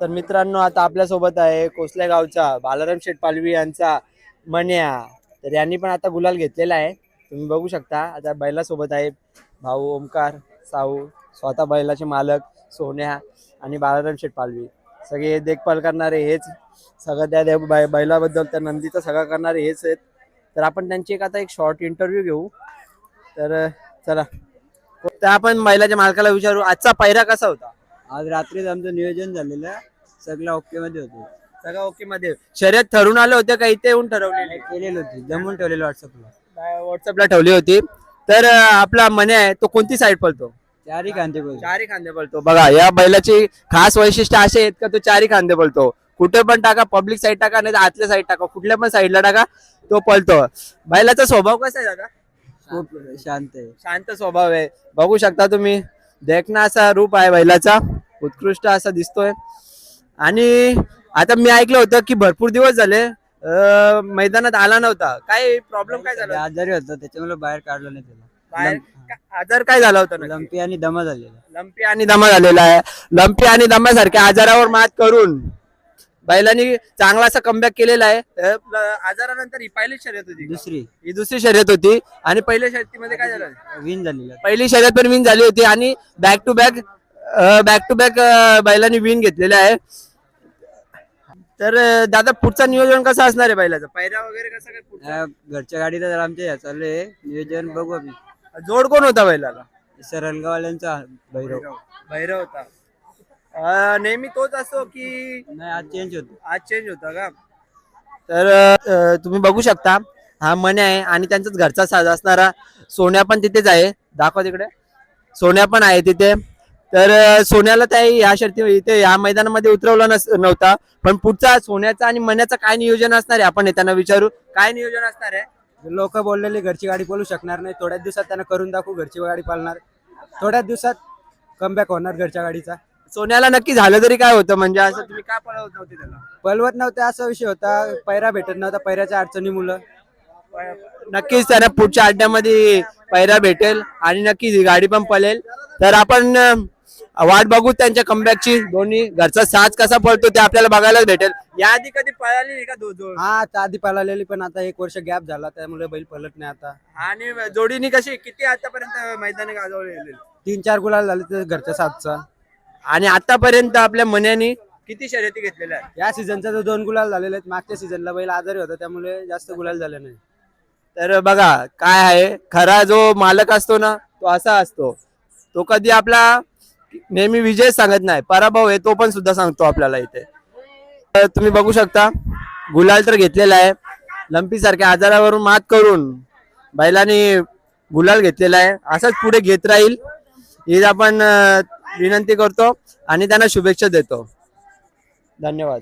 तर मित्रांनो आता आपल्यासोबत आहे कोसल्या गावचा बालाराम शेठ पालवी यांचा मन्या. तर यांनी पण आता गुलाल घेतलेला आहे. तुम्ही बघू शकता आता बैलासोबत आहे भाऊ ओमकार साऊ स्वतः बैलाचे मालक सोन्या आणि बालाराम शेठ पालवी. सगळे देखभाल करणारे हेच सगळं त्या बै- बैलाबद्दल त्या नंदीचं सगळं करणारे हेच आहेत. तर आपण त्यांची एक आता एक शॉर्ट इंटरव्ह्यू घेऊ. तर चला. तर आपण बैलाच्या मालकाला विचारू आजचा पहिरा कसा होता? आज रात्रीच आमचं नियोजन झालेलं सगळं ओके मध्ये होतं. सगळं ओके मध्ये. शर्यत ठरून आले होते का इथे येऊन ठरवलेले? केलेलं होती. जमून ठेवलेलं व्हॉट्सअपला व्हॉट्सअपला ठेवली होती. तर अं, आपला मने आहे तो कोणती साईड पळतो? चारही कांते बोल चारी खांदे पळतो. बघा या बैलाची खास वैशिष्ट्य असे आहेत का तो चारी खांदे पळतो. कुठे पण टाका पब्लिक साईड टाका नाही तर आतल्या साईड टाका कुठल्या पण साईडला टाका तो पळतो. बैलाचा स्वभाव कसा आहे दादा? खूप शांत आहे. शांत स्वभाव आहे. बघू शकता तुम्ही. देखना असा रूप आहे बैलाचा. उत्कृष्ट असा दिसतोय. आणि आता मी ऐकलं होतं की भरपूर दिवस झाले अं, मैदानात आला नव्हता. काय प्रॉब्लेम काय झाला? आजारी होता त्याच्यामुळे बाहेर काढलं नाही त्याला. बाहेर लंप- का- आजार काय झाला होता नक्की? लंपी आणि दमा झालेला. लंपी आणि दमा झालेला आहे. लंपी आणि दम्यासारख्या आजारावर मात करून बैलांनी चांगला असा कमबॅक केलेला आहे. अं, ल- आजारानंतर ही पहिली शर्यत होती का? दुसरी. ही दुसरी शर्यत होती. आणि पहिल्या शर्यतीमध्ये काय झालं? विन झालेला. पहिली शर्यत पण विन झाली होती आणि back to back back to back बैलांनी win घेतलेले आहे. तर दादा पुढचं नियोजन कसं असणार आहे बैलाचं? पैरा वगैरे कसं काय पुढचं? या घरच्या गाडीचं जर आमच्या चालू आहे नियोजन बघू आम्ही. जोड कोण होता बैलाला? सरलगाववाल्यांचा भैरव. भैरव होता. अं, नेहमी तोच असतो की नाही आज चेंज होतो. आज चेंज होता का? तर अं, तुम्ही बघू शकता हा मने आहे आणि त्यांचाच घरचा साज असणारा सोन्या पण तिथेच आहे. दाखवा तिकडे. सोन्या पण आहे तिथे. तर सोन्याला त्या या शर्ती इथे या मैदानामध्ये उतरवलं नस नव्हता. पण पुढचा सोन्याचा आणि मन्याचा काय नियोजन असणार आहे? आपण त्यांना विचारू. काय नियोजन असणार आहे? लोक बोललेले घरची गाडी बोलू शकणार नाही. थोड्याच दिवसात त्यांना करून दाखवू घरची गाडी पालणार. थोड्याच दिवसात कमबॅक होणार घरच्या गाडीचा. सोन्याला नक्की झालं तरी काय होतं? म्हणजे असं तुम्ही काय पळवत नव्हते त्याला? पलवत नव्हते असा विषय होता. पैरा भेटत नव्हता पैऱ्याच्या अडचणी मुलं. नक्कीच त्यांना पुढच्या अड्ड्यामध्ये पैरा भेटेल आणि नक्कीच गाडी पण पळेल. तर आपण वाट बघू त्यांच्या कमबॅकची दोन्ही घरचा साज कसा पळतो ते आपल्याला बघायला भेटेल. याआधी कधी पळाली का दो- दो- हा आता आधी पळालेली पण आता एक वर्ष गॅप झाला त्यामुळे बैल पळत नाही आता. आणि जोडीनी कशी किती आतापर्यंत मैदानी गाजवले? तीन चार गुलाल झाले तर घरच्या सातचा आणि आतापर्यंत आपल्या मन्यानी किती शर्यती घेतलेल्या आहेत? या सीझनचा जो दोन गुलाल झालेले आहेत. मागच्या सीझनला बैल आजारी होता त्यामुळे जास्त गुलाल झाले नाही. तर बघा काय आहे? खरा जो मालक असतो ना तो असा असतो. तो कधी आपला नेहमी विजय सांगत नाही पराभव आहे तो पण सुद्धा सांगतो आपल्याला इथे. तर तुम्ही बघू शकता गुलाल तर घेतलेला आहे. लंपी सारख्या आजारावरून मात करून बैलांनी गुलाल घेतलेला आहे. असंच पुढे घेत राहील. ही आपण विनंती करतो आणि त्यांना शुभेच्छा देतो. धन्यवाद.